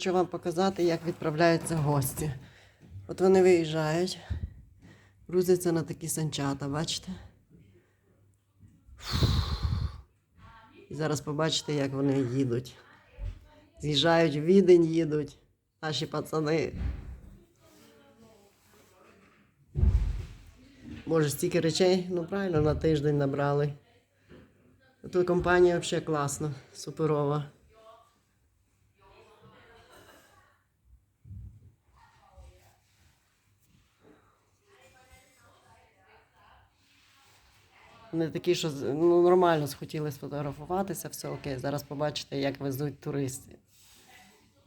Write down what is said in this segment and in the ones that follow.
Хочу вам показати, як відправляються гості. От вони виїжджають, грузяться на такі санчата, бачите? І зараз побачите, як вони їдуть. З'їжджають в відень, їдуть наші пацани. Може, стільки речей, ну правильно, на тиждень набрали. Тут компанія взагалі класна, суперова. Вони такі, що ну, нормально схотіли сфотографуватися, все окей. Зараз побачите, як везуть туристів.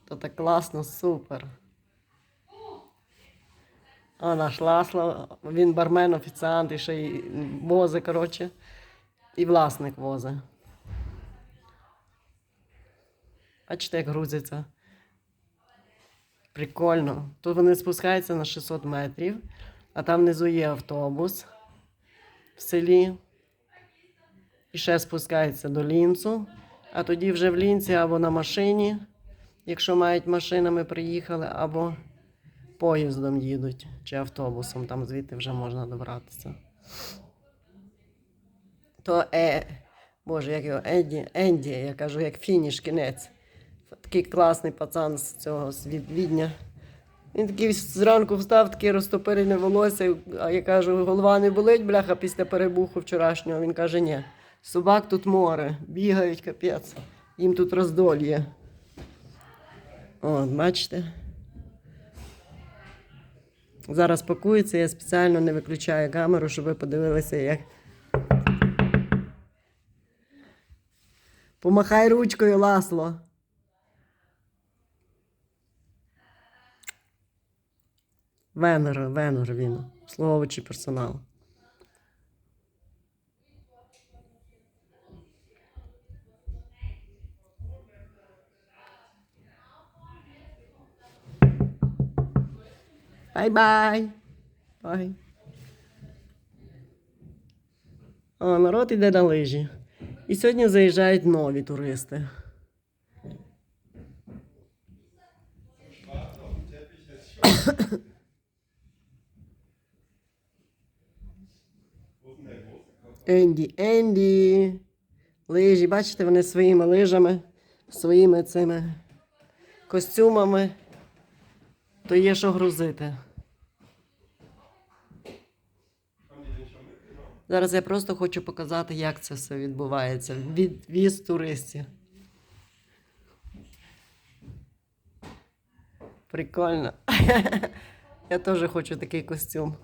То так класно, супер. А наш Ласло, він бармен, офіціант і ще й вози, коротше. І власник вози. Бачите, як грузиться. Прикольно. Тут вони спускаються на 600 метрів, а там внизу є автобус в селі. І ще спускається до лінцу. А тоді вже в лінці або на машині, якщо мають машинами приїхали, або поїздом їдуть чи автобусом, там звідти вже можна добратися. То е, Боже, як його Енді, Енді, я кажу, як фініш, кінець. Такий класний пацан з цього з. Він такий зранку встав, такий розтопирене волосся, а я кажу, голова не болить, бляха, після перебуху вчорашнього. Він каже, ні. Собак тут море, бігають, капець. Їм тут роздольє. От, бачите? Зараз пакується, я спеціально не виключаю камеру, щоб ви подивилися, як. Помахай ручкою, Ласло. Венер, венер він, обслуговуючий персонал. Бай-бай. Бай. О, народ іде на лижі. І сьогодні заїжджають нові туристи. Енді, Енді. Лижі, бачите, вони своїми лижами, своїми цими костюмами. То є що грузити. Зараз я просто хочу показати, як це все відбувається. Відвіз туристів. Прикольно. Я теж хочу такий костюм.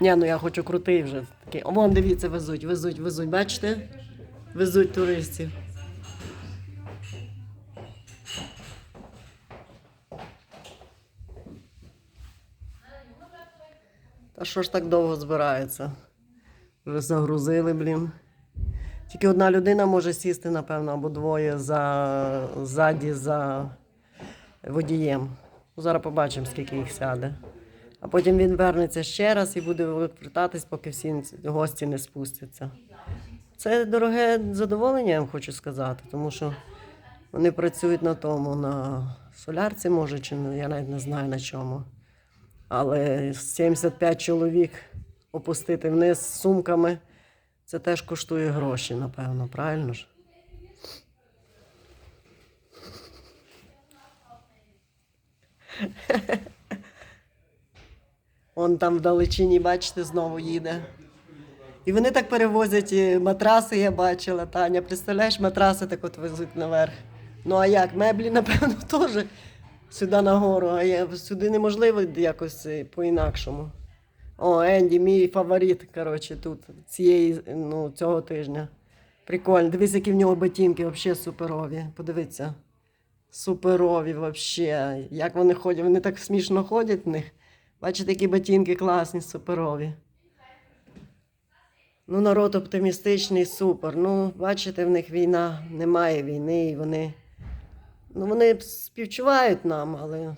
Ні, ну я хочу крутий вже. Такий. Вон, дивіться, везуть, везуть, везуть. Бачите? Везуть туристів. Та що ж так довго збирається? Вже загрузили, блін. Тільки одна людина може сісти, напевно, або двоє за ззаді за водієм. Ну, Зараз побачимо, скільки їх сяде. А потім він вернеться ще раз і буде вертатись, поки всі гості не спустяться. Це дороге задоволення, я вам хочу сказати, тому що вони працюють на тому, на солярці, може, чи я навіть не знаю на чому. Але 75 чоловік опустити вниз з сумками, це теж коштує гроші, напевно, правильно ж? Он там вдалечині, бачите, знову їде. І вони так перевозять і матраси, я бачила, Таня. Представляєш, матраси так от везуть наверх. Ну а як? Меблі, напевно, теж сюди нагору, а я, сюди неможливо якось е, по-інакшому. О, Енді, мій фаворит, коротше, тут цієї, ну, цього тижня. Прикольно. Дивись, які в нього ботинки, взагалі суперові. Подивіться. Суперові, взагалі. Як вони ходять, вони так смішно ходять в них. Бачите, які ботинки класні, суперові. Ну, народ оптимістичний, супер. Ну, бачите, в них війна, немає війни, і вони. Ну, вони співчувають нам, але.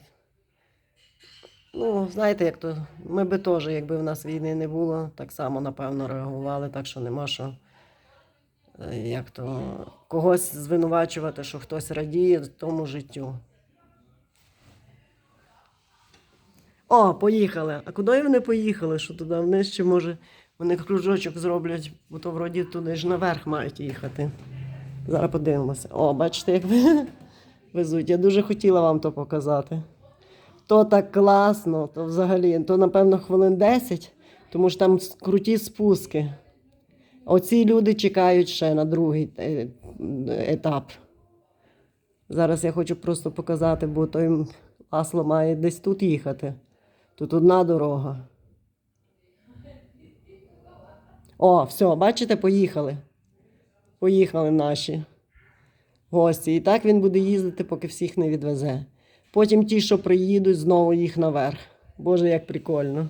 Ну, знаєте, як то. Ми би теж, якби в нас війни не було, так само, напевно, реагували, так що нема що е, як то, когось звинувачувати, що хтось радіє тому життю. О, поїхали. А куди вони поїхали? Що туди вниз чи може вони кружочок зроблять, бо то вроді туди ж наверх мають їхати. Зараз подивимося. О, бачите, як ви везуть. Я дуже хотіла вам то показати. То так класно, то взагалі, то напевно хвилин 10, тому що там круті спуски. Оці люди чекають ще на другий е, етап. Зараз я хочу просто показати, бо той Ласло має десь тут їхати. Тут одна дорога. О, все, бачите, поїхали. Поїхали наші гості. І так він буде їздити, поки всіх не відвезе. Потім ті, що приїдуть, знову їх наверх. Боже, як прикольно.